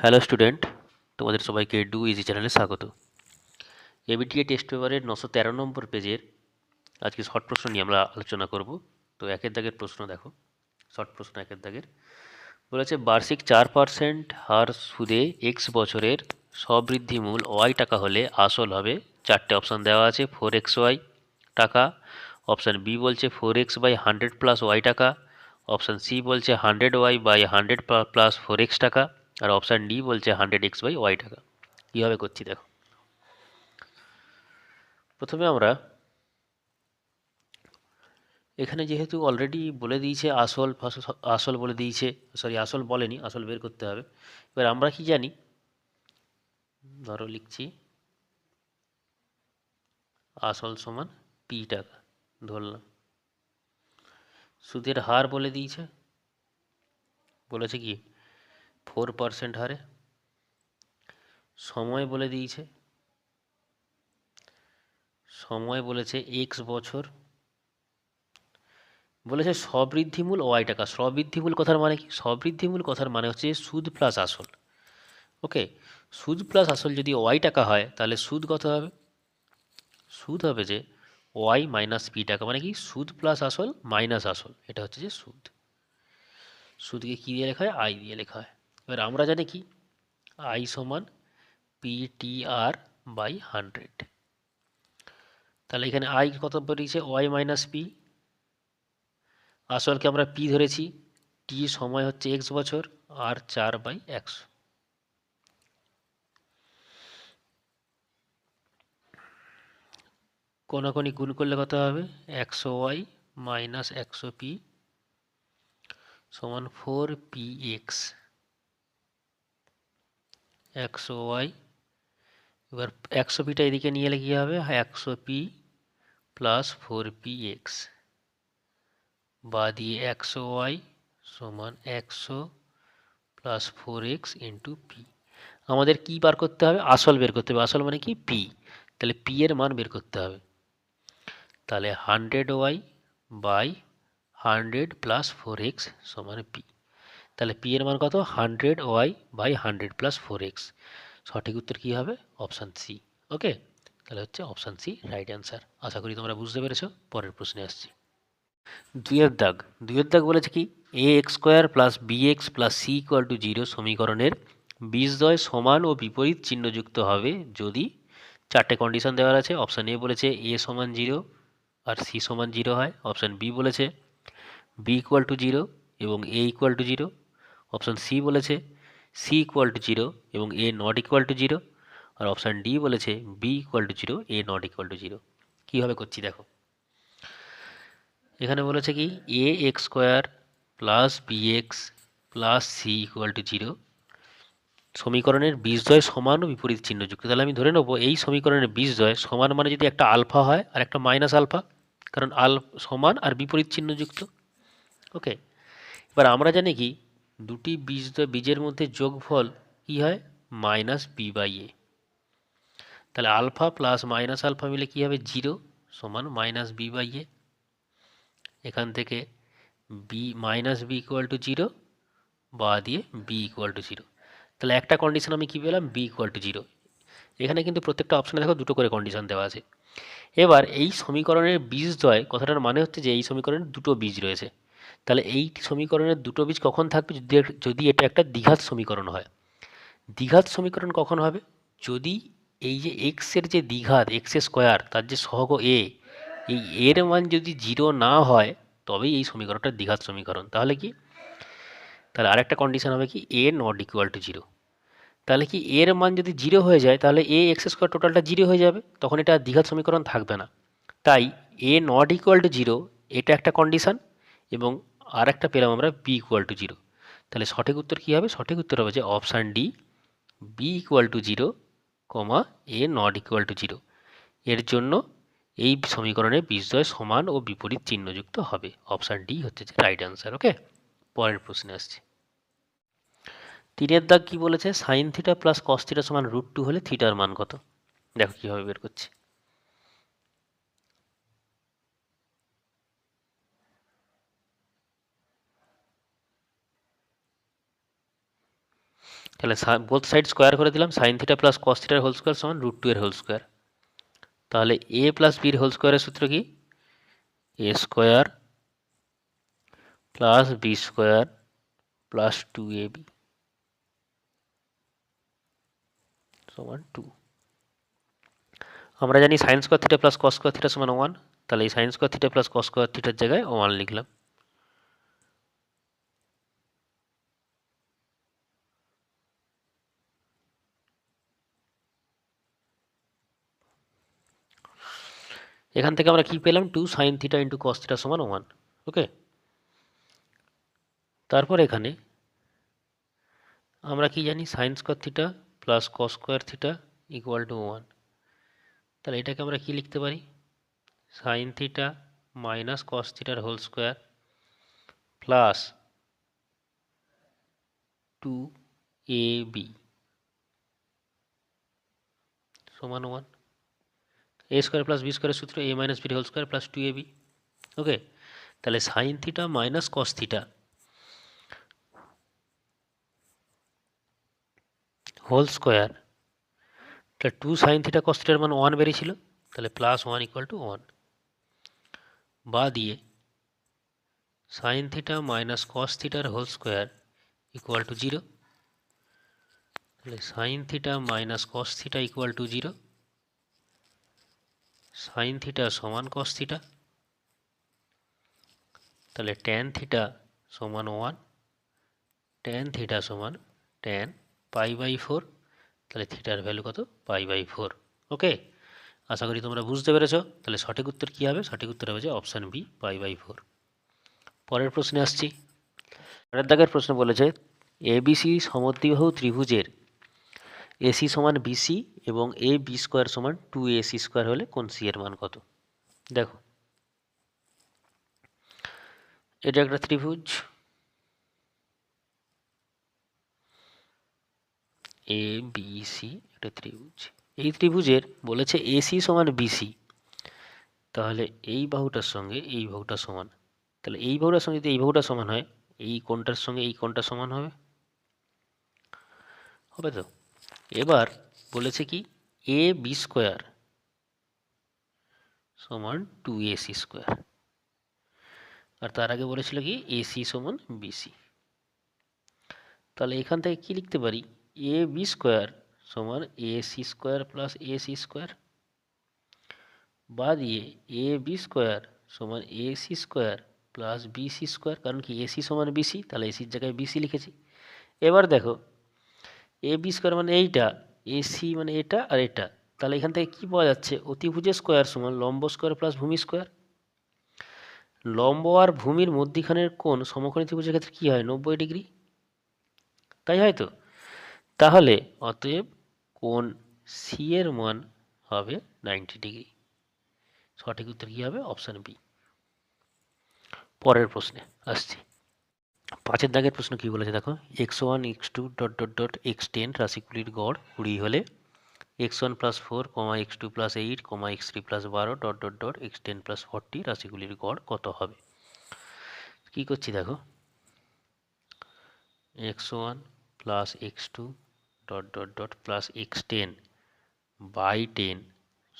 Hello student তোমাদের সবাইকে do easy চ্যানেলে স্বাগত। এবিটিএ টেস্ট পেপারের নশো তেরো নম্বর পেজের আজকে শর্ট প্রশ্ন নিয়ে আমরা আলোচনা করব। তো একের দাগের প্রশ্ন দেখো শর্ট প্রশ্ন একের দাগের। বলেছে, বার্ষিক চার পার্সেন্ট হার সুদে এক্স বছরের সবৃদ্ধি মূল ওয়াই টাকা হলে আসল হবে। চারটে অপশান দেওয়া আছে ফোর এক্স ওয়াই টাকা। অপশান বি বলছে four X by hundred plus Y টাকা। অপশান সি বলছে hundred Y by hundred plus four X টাকা। আর অপশান ডি বলছে হান্ড্রেড এক্স বাই ওয়াই টাকা। কীভাবে করছি দেখো। প্রথমে আমরা এখানে যেহেতু অলরেডি বলে দিয়েছে আসল আসল বলে দিয়েছে সরি আসল বলেনি, আসল বের করতে হবে। এবার আমরা কি জানি? ধরো লিখছি, আসল সমান পি টাকা, ধরলাম। সুদের হার বলে দিয়েছে। বলেছে কি? ফোর পার্সেন্ট হারে। সময় বলে দিয়েছে। সময় বলেছে এক্স বছর। বলেছে সবৃদ্ধিমূল ওয়াই টাকা সবৃদ্ধিমূল কথার মানে কি? সবৃদ্ধিমূল কথার মানে হচ্ছে সুদ প্লাস আসল। ওকে সুদ প্লাস আসল যদি ওয়াই টাকা হয়, তাহলে সুদ কত হবে? সুদ হবে যে ওয়াই মাইনাস পি টাকা মানে কি? সুদ প্লাস আসল মাইনাস আসল। এটা হচ্ছে যে সুদ। সুদকে কী দিয়ে লেখা হয়? আই দিয়ে লেখা হয়। এবার আমরা জানি কি? আই সমান P T R by hundred তাহলে এখানে আই কত বেরিয়েছে? ওয়াই মাইনাস পি আসলকে আমরা পি ধরেছি। টি সময় হচ্ছে এক্স বছর আর চার বাই একশো। কোনাকোনি গুণ করলে কত হবে? একশো ওয়াই মাইনাস একশো পি সমান ফোর পি এক্স একশো ওয়াই। এবার একশো পিটা এদিকে নিয়ে এলে কী হবে? একশো P plus four P X বা দিয়ে একশো ওয়াই সমান একশো plus four X into P আমাদের কি বার করতে হবে? আসল বের করতে হবে। আসল মানে কি? পি তাহলে পি এর মান বের করতে হবে। তাহলে hundred y by hundred plus four x সমান পি তাহলে পি এর মান কত? Hundred y by hundred plus four x সঠিক উত্তর কী হবে? অপশান সি ওকে তাহলে হচ্ছে অপশান সি রাইট অ্যান্সার আশা করি তোমরা বুঝতে পেরেছ। পরের প্রশ্নে আসছি। দুইয়ের দাগ। দুইয়ের দাগ বলেছে কি? A x square plus b x plus c equal to zero সমীকরণের বীজদ্বয় সমান ও বিপরীত চিহ্নযুক্ত হবে যদি চারটে কন্ডিশন দেওয়ার আছে। অপশান এ বলেছে এ সমান জিরো আর সি সমান জিরো হয়। অপশান বি বলেছে বি ইকুয়াল টু জিরো এবং a equal to zero option C বলেছে সি ইকুয়াল টু জিরো এবং a not equal to zero R option D বলেছে b equal to zero a not equal to zero কীভাবে করছি দেখো। এখানে বলেছে কি a x square plus b x plus c equal to zero সমীকরণের বীজদ্বয় সমান ও বিপরীত চিহ্নযুক্ত তাহলে আমি ধরে নেব, এই সমীকরণের বীজদ্বয় সমান মানে যদি একটা আলফা হয় আর একটা মাইনাস আলফা, কারণ আল সমান আর বিপরীত চিহ্নযুক্ত ওকে, এবার আমরা জানি কি দুটি বীজ বীজের মধ্যে যোগফল কী হয়? Minus b by a. তাহলে আলফা প্লাস মাইনাস আলফা মিলে কী হবে? জিরো সমান মাইনাস বি বাই এ। এখান থেকে b, minus b equal to zero, বা দিয়ে বি ইকুয়াল টু জিরো। তাহলে একটা কন্ডিশন আমি কী পেলাম? B equal to zero. এখানে কিন্তু প্রত্যেকটা অপশানে দেখো দুটো করে কন্ডিশন দেওয়া আছে। এবার এই সমীকরণের বীজদ্বয় কথাটার মানে হচ্ছে যে এই সমীকরণের দুটো বীজ রয়েছে। তাহলে এই সমীকরণের দুটো বীজ কখন থাকবে? যদি যদি এটা একটা দ্বিঘাত সমীকরণ হয়। দ্বিঘাত সমীকরণ কখন হবে? যদি এই যে এক্সের যে দ্বিঘাত এক্স স্কোয়ার, তার যে সহগ এ এই এর মান যদি জিরো না হয়, তবেই এই সমীকরণটা দ্বিঘাত সমীকরণ। তাহলে কি? তাহলে আরেকটা কন্ডিশন হবে কি? A not equal to zero তাহলে কি এর মান যদি জিরো হয়ে যায়, তাহলে এ এক্স স্কোয়ার টোটালটা জিরো হয়ে যাবে। তখন এটা দ্বিঘাত সমীকরণ থাকবে না। তাই a not equal to zero এটা একটা কন্ডিশন এবং আর একটা পেলাম আমরা বি ইকুয়াল টু জিরো তাহলে সঠিক উত্তর কী হবে? সঠিক উত্তর হবে যে option D b equal to zero comma a not equal to zero এর জন্য এই সমীকরণে বীজদ্বয় সমান ও বিপরীত চিহ্নযুক্ত হবে। অপশান ডি হচ্ছে যে রাইট অ্যান্সার ওকে পরের প্রশ্নে আসছে। তিনের দাগ কি বলেছে? Sine theta plus cos theta সমান রুট টু হলে থিটার মান কত? দেখো কীভাবে বের করছি। তাহলে বোথ সাইড স্কোয়ার করে দিলাম সাইন থিটা প্লাস কস থিটার হোল স্কোয়ার সমান রুট টু এর হোল স্কোয়ার তাহলে এ প্লাস বির হোল স্কোয়ারের সূত্র কি? A square plus b square plus two a b সমান টু আমরা জানি sine square theta plus cos square theta সমান ওয়ান তাহলে এই sine square theta plus cos square থিটার জায়গায় ওয়ান লিখলাম। এখান থেকে আমরা কি পেলাম? Two sine theta into cos theta সমান ওয়ান ওকে তারপর এখানে আমরা কি জানি? Sine square theta plus cos square theta equal to one তাহলে এটাকে আমরা কি লিখতে পারি? সাইন থিটা মাইনাস কস থিটার whole square plus two a b সমান one a square plus b স্কোয়ারের সূত্র এ মাইনাস বির whole square plus two a b okay তাহলে sine theta minus cos theta whole square তাহলে টু সাইন থিটা কস থিটার মান one বেরিয়েছিল, তাহলে plus one equal to one বা দিয়ে সাইন থিটা মাইনাস কস থিটার whole square equal to zero তাহলে sine theta minus cos theta equal to zero sine theta সমান কস থিটা তাহলে ট্যান থিটা সমান ওয়ান ট্যান থিটা সমান tan pi by four তাহলে থিটার ভ্যালু কত? পাই by four okay আশা করি তোমরা বুঝতে পেরেছ। তাহলে সঠিক উত্তর কী হবে? সঠিক উত্তর হবে যে option B pi by four পরের প্রশ্নে আসছি। পরের দাগের প্রশ্ন বলেছে এবিসি সমদ্বিবাহু ত্রিভুজের এসি সমান বিসি এবং এ বি স্কোয়ার সমান টু এসি স্কোয়ার হলে কোন সি এর মান কত? দেখো। এটা একটা ত্রিভুজ। এ, বি, সি, একটা ত্রিভুজ। এই ত্রিভুজের বলেছে এসি সমান বিসি। তাহলে এই বাহুটার সঙ্গে এই বাহুটা সমান। তাহলে এই বাহুটার সঙ্গে যদি এই বাহুটা সমান হয়, এই কোণটার সঙ্গে এই কোণটা সমান হবে? হবে তো? এবার বলেছে কি? এ বি স্কোয়ার সমান টু এসি স্কোয়ার আর তার আগে বলেছিল কি? এসি সমান বিসি তাহলে এখান থেকে কি লিখতে পারি? এ বি স্কোয়ার সমান A C square plus A C square বা দিয়ে এ বি স্কোয়ার সমান A C square plus BC square কারণ কি? এসি সমান বিসি তাহলে এসির জায়গায় বিসি লিখেছি। এবার দেখো এ বি স্কোয়ার মানে এইটা এসি মানে এটা আর এটা। তাহলে এখান থেকে কি পাওয়া যাচ্ছে? অতিভুজের স্কোয়ার সমান লম্ব স্কোয়ার প্লাস ভূমি স্কোয়ার লম্ব আর ভূমির মধ্যিখানের কোণ সমকোণী ক্ষেত্রে কী হয়? নব্বই ডিগ্রি। তাই হয়তো তাহলে অতএব কোণ সি এর মান হবে নাইনটি ডিগ্রি। সঠিক উত্তর কী হবে? অপশান বি পরের প্রশ্নে আসছি। পাঁচের দাগের প্রশ্ন কী বলেছে? দেখো x one x two dot dot dot x ten রাশিগুলির গড় কুড়ি হলে x one plus four comma x two plus eight comma x three plus বারো dot dot dot x ten plus forty রাশিগুলির গড় কত হবে? কী করছি দেখো? X one plus x two dot dot dot plus x ten by ten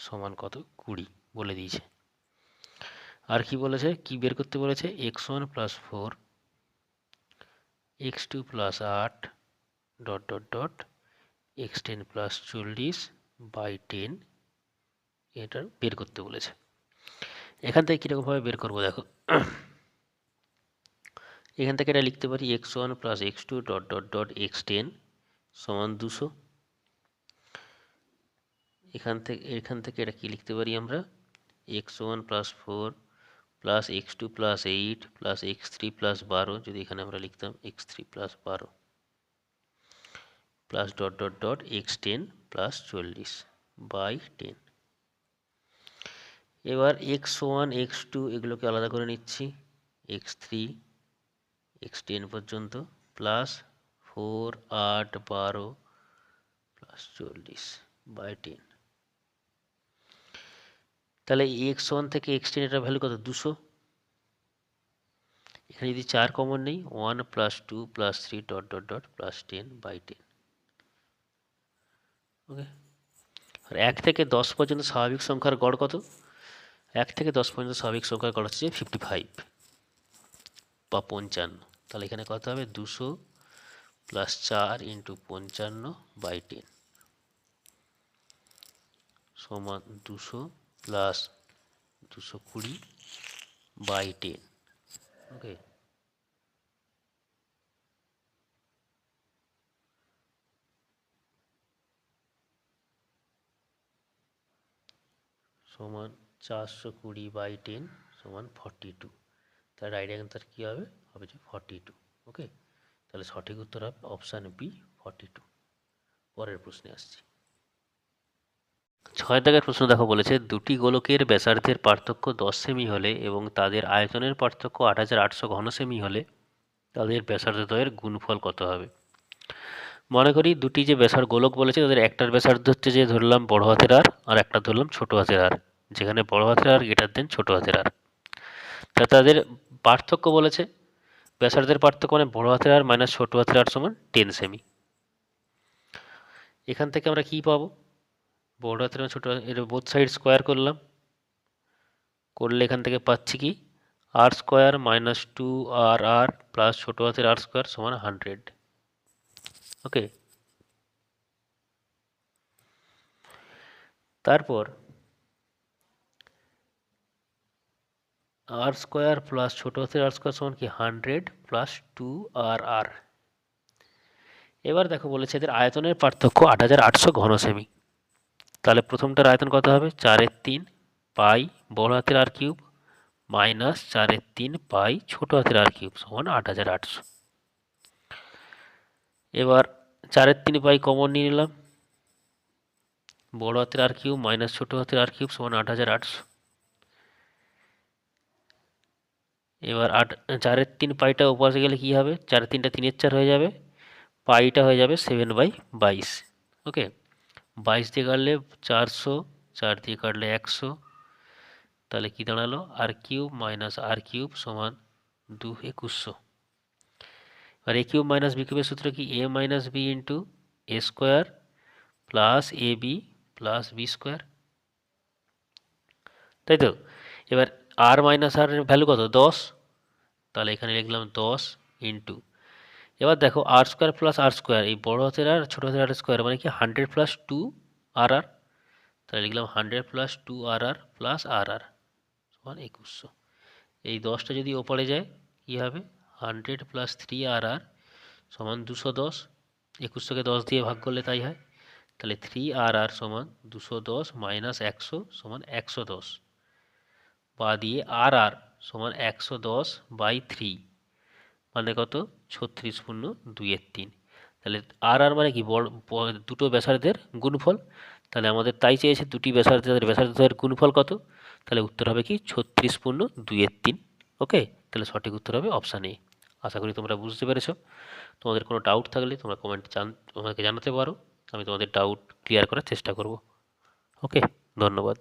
সমান কত? কুড়ি বলে দিয়েছে। আর কি বলেছে? কি বের করতে বলেছে? X one plus four x two plus আট dot dot dot x ten plus চল্লিশ বাই টেন এটা বের করতে বলেছে। এখান থেকে কীরকমভাবে বের করব দেখো। এখান থেকে এটা লিখতে পারি x one plus x two dot dot dot x ten সমান দুশো। এখান থেকে এখান থেকে এটা কি লিখতে পারি আমরা? X one plus four plus x two plus eight plus x three plus বারো যদি এখানে আমরা লিখতাম এক্স থ্রি প্লাস বারো plus dot dot dot x ten plus চল্লিশ বাই টেন এবার এক্স ওয়ান এক্স টু এগুলোকে আলাদা করে নিচ্ছি এক্স থ্রি এক্স টেন পর্যন্ত প্লাস ফোর আট বারো প্লাস চল্লিশ বাই টেন তাহলে এক্স ওয়ান থেকে এক্স টেন এটার ভ্যালু কত? দুশো। এখানে যদি চার কমন নেই one plus two plus three dot dot dot plus ten by ten okay আর এক থেকে দশ পর্যন্ত স্বাভাবিক সংখ্যার গড় কত? এক থেকে দশ পর্যন্ত স্বাভাবিক সংখ্যার গড় হচ্ছে ফিফটি ফাইভ বা পঞ্চান্ন। তাহলে এখানে কত হবে? দুশো প্লাস চার ইন্টু পঞ্চান্ন বাই টেন সমান দুশো প্লাস দুশো কুড়ি বাই টেন ওকে সমান চারশো কুড়ি বাই টেন সমান ফর্টি টু তার রাইট অ্যান্সার কী হবে? হবে যে ফর্টি টু ওকে তাহলে সঠিক উত্তর হবে অপশান বি ফর্টি টু পরের প্রশ্নে আসছি। ছয় দাগের প্রশ্ন দেখো বলেছে, দুটি গোলকের ব্যাসার্ধের পার্থক্য দশ সেমি হলে এবং তাদের আয়তনের পার্থক্য আট হাজার আটশো ঘন সেমি হলে তাদের ব্যাসার্ধদ্বয়ের গুণফল কত হবে? মনে করি দুটি যে ব্যাসার গোলক বলেছে, তাদের একটার ব্যাসার্ধ হচ্ছে যে ধরলাম বড় হাতের আর আর একটা ধরলাম ছোট হাতের আর যেখানে বড় হাতের আর গেটার দেন ছোট হাতের আর তা তাদের পার্থক্য বলেছে, ব্যাসার্ধের পার্থক্য মানে বড় হাতের আর মাইনাস ছোট হাতের আর সমান টেন সেমি। এখান থেকে আমরা কি পাবো? হাতের আর ছোট এর বোথ সাইড স্কোয়ার করলাম। করলে এখান থেকে পাচ্ছি কি? R square minus two r r plus ছোটো হাতের আর স্কোয়ার সমান হান্ড্রেড ওকে তারপর আর স্কোয়ার প্লাস ছোটো হাতের আর স্কোয়ার সমান কি? Hundred plus two r r এবার দেখো বলেছে এদের আয়তনের পার্থক্য আট হাজার আটশো ঘন সেমি তাহলে প্রথমটার আয়তন কত হবে? চারের তিন পাই বড় হাতের আর কিউব মাইনাস চারের তিন পাই ছোট হাতের আর কিউব সমান আট হাজার আটশো। এবার চারের তিন পাই কমন নিয়ে নিলাম। বড় হাতের আর কিউব মাইনাস ছোট হাতের আর কিউব সমান আট হাজার আটশো। এবার আট, চারের তিন পাইটা উপাসে গেলে কী হবে? চারের তিনটা তিনের চার হয়ে যাবে। পাইটা হয়ে যাবে সেভেন বাই বাইশ ওকে বাইশ দিয়ে কাটলে চারশো চার দিয়ে কাটলে একশো তাহলে কি দাঁড়াল r cube minus r cube সমান দু একুশশো আর এ কিউব মাইনাস বি কিউবের সূত্র কি a minus b into a square plus a b plus b square তাই তো এবার আর মাইনাস আর ভ্যালু কত দশ তাহলে এখানে লিখলাম দশ ইন্টু এবার দেখো r square plus r square এই বড় হাতের আর ছোটো হাতের আর স্কোয়ার মানে কি hundred plus two r r তাহলে লিখলাম hundred plus two r r plus r r সমান একুশশো। এই দশটা যদি ওপরে যায়, কী হবে? Hundred plus three r r সমান দুশো দশ। একুশশোকে দশ দিয়ে ভাগ করলে তাই হয়। তাহলে থ্রি আর আর সমান দুশো দশ মাইনাস একশো সমান একশো দশ। বা দিয়ে আর আর সমান একশো দশ বাই থ্রি মানে কত? ছত্রিশ পূর্ণ দুইয়ের তিন। তাহলে আর আর মানে কি? বড় দুটো ব্যাসার্ধের গুণফল। তাহলে আমাদের তাই চেয়েছে দুটি ব্যাসার্ধের ব্যাসার্ধের গুণফল কত? তাহলে উত্তর হবে কি? ছত্রিশ পূর্ণ দুইয়ের তিন। ওকে? তাহলে সঠিক উত্তর হবে অপশান এ আশা করি তোমরা বুঝতে পেরেছ। তোমাদের কোনো ডাউট থাকলে তোমরা কমেন্টে জান, আমাকে জানাতে পারো। আমি তোমাদের ডাউট ক্লিয়ার করার চেষ্টা করব। ওকে? ধন্যবাদ।